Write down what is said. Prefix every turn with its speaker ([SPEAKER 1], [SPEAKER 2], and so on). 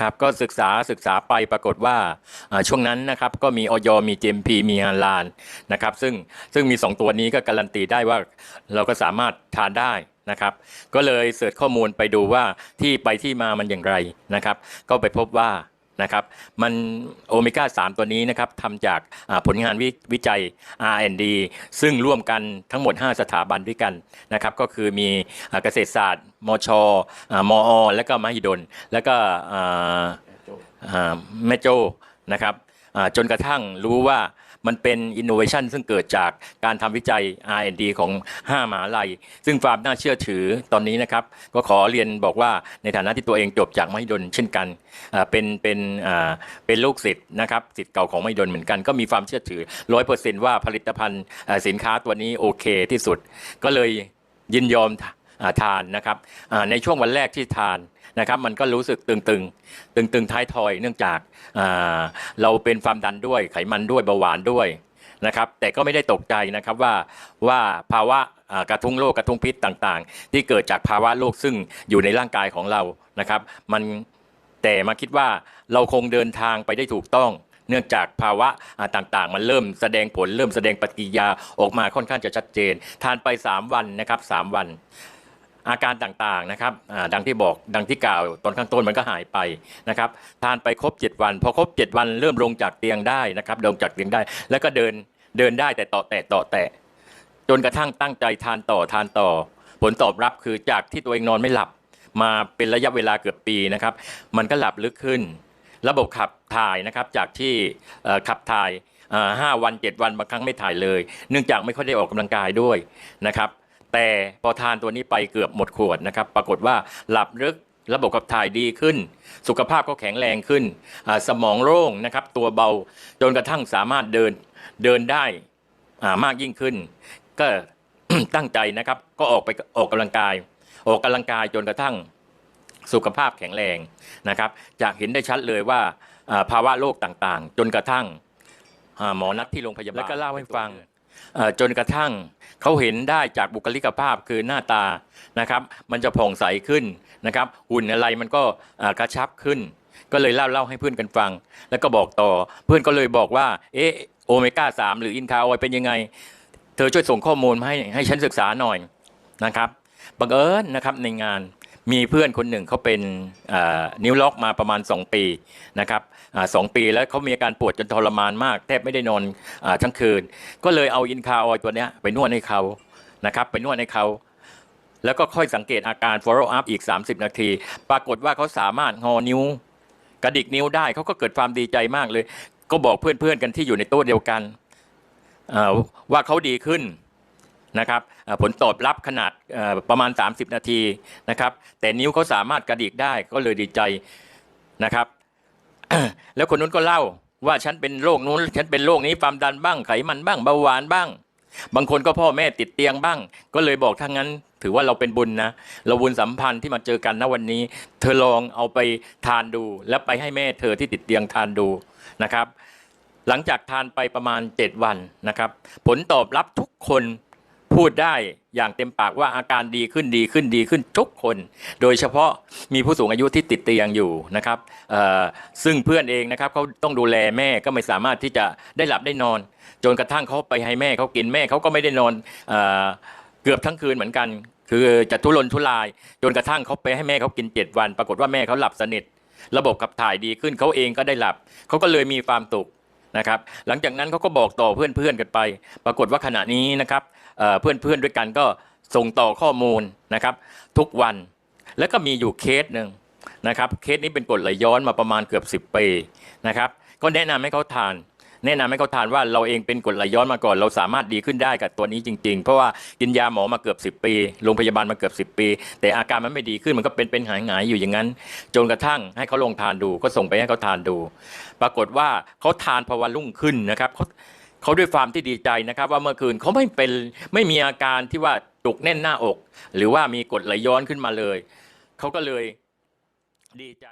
[SPEAKER 1] ครับก็ศึกษาศึกษาไปปรากฏว่าช่วงนั้นนะครับก็มีออยมี GMP มีฮาลานนะครับซึ่งซึ่งมี 2 ตัวนี้ก็การันตีได้ว่าเราก็สามารถทานได้นะครับ ก็เลยเสิร์ชข้อมูลไปดูว่าที่ไปที่มามันอย่างไรนะครับ ก็ไปพบว่า นะครับมันโอเมก้า 3 ตัวนี้นะครับทำจากผลงานวิวิจัย R&D ซึ่งร่วมกันทั้งหมด 5 สถาบันด้วยกันนะครับก็คือมีเกษตรศาสตร์ มชอมอ และก็มหิดล แล้วก็แม่โจ้นะครับจนกระทั่งรู้ว่า มันเป็นอินโนเวชันซึ่งเกิดจากการทำวิจัย R&D ของ 5 มหาลัย ซึ่งความน่าเชื่อถือตอนนี้นะครับก็ขอเรียนบอกว่าในฐานะที่ตัวเองจบจากมหิดลเช่นกันเป็นเป็นเป็นลูกศิษย์นะครับศิษย์เก่าของมหิดลเหมือนกัน ก็มีความเชื่อถือ100%ว่าผลิตภัณฑ์สินค้าตัวนี้โอเคที่สุด ก็เลยยินยอม ทานนะครับในช่วงวันแรกที่ทานนะครับมันก็รู้สึกตึงๆ ตึงๆ ท้ายทอยเนื่องจากเราเป็นความดันด้วยไขมันด้วยเบาหวานด้วยนะครับแต่ก็ไม่ได้ตกใจนะครับว่าว่าภาวะกระทุ้งโรคกระทุ้งพิษต่างๆ ที่เกิดจากภาวะโรคซึ่งอยู่ในร่างกายของเรานะครับ มันแต่มาคิดว่าเราคงเดินทางไปได้ถูกต้อง เนื่องจากภาวะต่างๆ มันเริ่มแสดงผลเริ่มแสดงปฏิกิริยาออกมาค่อนข้างจะชัดเจน ทานไป 3 วันนะครับ3วัน อาการต่างๆนะครับดังที่บอกดังที่กล่าวตอนข้างต้นมันก็หายไปนะครับทานไปครบ 7 วัน พอครบ 7 วันเริ่มลงจากเตียงได้นะครับลงจากเตียงได้ แล้วก็เดินเดินได้แต่ต่อแตะต่อแตะจนกระทั่งตั้งใจทานต่อทานต่อ ผลตอบรับคือจากที่ตัวเองนอนไม่หลับ มาเป็นระยะเวลาเกือบปีนะครับ มันก็หลับลึกขึ้น ระบบขับถ่ายนะครับจากที่ขับถ่ายห้าวันเจ็ดวันบางครั้งไม่ถ่ายเลย เนื่องจากไม่ค่อยได้ออกกำลังกายด้วยนะครับ แต่พอทานตัวนี้ไปเกือบหมดขวดนะครับ ปรากฏว่าหลับลึกระบบขับถ่ายดีขึ้น สุขภาพก็แข็งแรงขึ้นอ่าสมองโล่งนะครับ ตัวเบาจนกระทั่งสามารถเดินเดินได้อ่ามากยิ่งขึ้น ก็ตั้งใจนะครับ ก็ออกไปออกกำลังกาย ออกกำลังกายจนกระทั่งสุขภาพแข็งแรงนะครับจากเห็นได้ชัดเลยว่าอ่าภาวะโรคต่างๆ จนกระทั่งอ่าหมอนัดที่โรงพยาบาลแล้วก็เล่าให้ฟังเอ่อ จนกระทั่งเขาเห็นได้จากบุคลิกภาพคือหน้าตานะครับ มันจะผ่องใสขึ้นนะครับหุ่นอะไรมันก็กระชับขึ้น ก็เลยเล่าเล่าให้เพื่อนกันฟัง แล้วก็บอกต่อเพื่อนก็เลยบอกว่าเอะโอเมก้าสามหรืออินคาออยเป็นยังไง เธอช่วยส่งข้อมูลมาให้ให้ฉันศึกษาหน่อยนะครับบังเอิญนะครับในงาน มีเพื่อนคนหนึ่งเขาเป็นนิ้วล็อกมาประมาณ 2 ปีนะครับอสองปีแล้วเขามีอาการปวดจนทรมานมาก แทบไม่ได้นอนอทั้งคืน ก็เลยเอาอินคาออยตัวนี้ไปนวดให้เขานะครับไปนวดให้เขาแล้วก็ค่อยสังเกตอาการ follow up อีก 30 นาที ปรากฏว่าเขาสามารถงอนิ้ว กระดิกนิ้วได้เขาก็เกิดความดีใจมากเลย ก็บอกเพื่อนๆกันที่อยู่ในโต๊ะเดียวกันว่าเขาดีขึ้น นะครับผลตอบรับขนาดประมาณ 30 นาทีนะครับ แต่นิ้วเขาสามารถกระดิกได้ก็เลยดีใจนะครับ แล้วคนนู้นก็เล่าว่าฉันเป็นโรคนู้น ฉันเป็นโรคนี้ความดันบ้างไขมันบ้างเบาหวานบ้าง บางคนก็พ่อแม่ติดเตียงบ้าง ก็เลยบอกถ้างั้น ถือว่าเราเป็นบุญนะ เราบุญสัมพันธ์ที่มาเจอกันณวันนี้ เธอลองเอาไปทานดู แล้วไปให้แม่เธอที่ติดเตียงทานดูนะครับ หลังจากทานไปประมาณ 7 วันนะครับ ผลตอบรับทุกคน พูดได้อย่างเต็มปากว่าอาการดีขึ้นดีขึ้นดีขึ้นทุกคน โดยเฉพาะมีผู้สูงอายุที่ติดเตียงอยู่นะครับซึ่งเพื่อนเองนะครับเขาต้องดูแลแม่ก็ไม่สามารถที่จะได้หลับได้นอน จนกระทั่งเขาไปให้แม่เขากินแม่เขาก็ไม่ได้นอนเอเกือบทั้งคืนเหมือนกัน คือจะทุรนทุราย จนกระทั่งเขาไปให้แม่เขากิน7วัน ปรากฏว่าแม่เขาหลับสนิท ระบบขับถ่ายดีขึ้นเขาเองก็ได้หลับเขาก็เลยมีความสุข นะครับ หลังจากนั้นเขาก็บอกต่อเพื่อนๆกันไป ปรากฏว่าขณะนี้นะครับเพื่อนๆด้วยกันก็ส่งต่อข้อมูลนะครับ ทุกวันแล้วก็มีอยู่เคสหนึ่งนะครับ เคสนี้เป็นกฎไหลย้อนมาประมาณเกือบ 10 ปีนะครับ ก็แนะนำให้เขาทาน แนะนำให้เขาทานว่าเราเองเป็นกรดไหลย้อนมาก่อน เราสามารถดีขึ้นได้กับตัวนี้จริง ๆ เพราะว่ากินยาหมอมาเกือบ 10 ปีโรงพยาบาลมาเกือบ 10 ปี แต่อาการมันไม่ดีขึ้นมันก็เป็นเป็นหายหายๆอยู่อย่างนั้น จนกระทั่งให้เขาลองทานดู ก็ส่งไปให้เขาทานดู ปรากฏว่าเขาทานพอวันรุ่งขึ้นนะครับเขาเขาด้วยความที่ดีใจนะครับ ว่าเมื่อคืนเขาไม่เป็นไม่มีอาการที่ว่าจุกแน่นหน้าอก หรือว่ามีกรดไหลย้อนขึ้นมาเลยเขาก็เลยดีใจ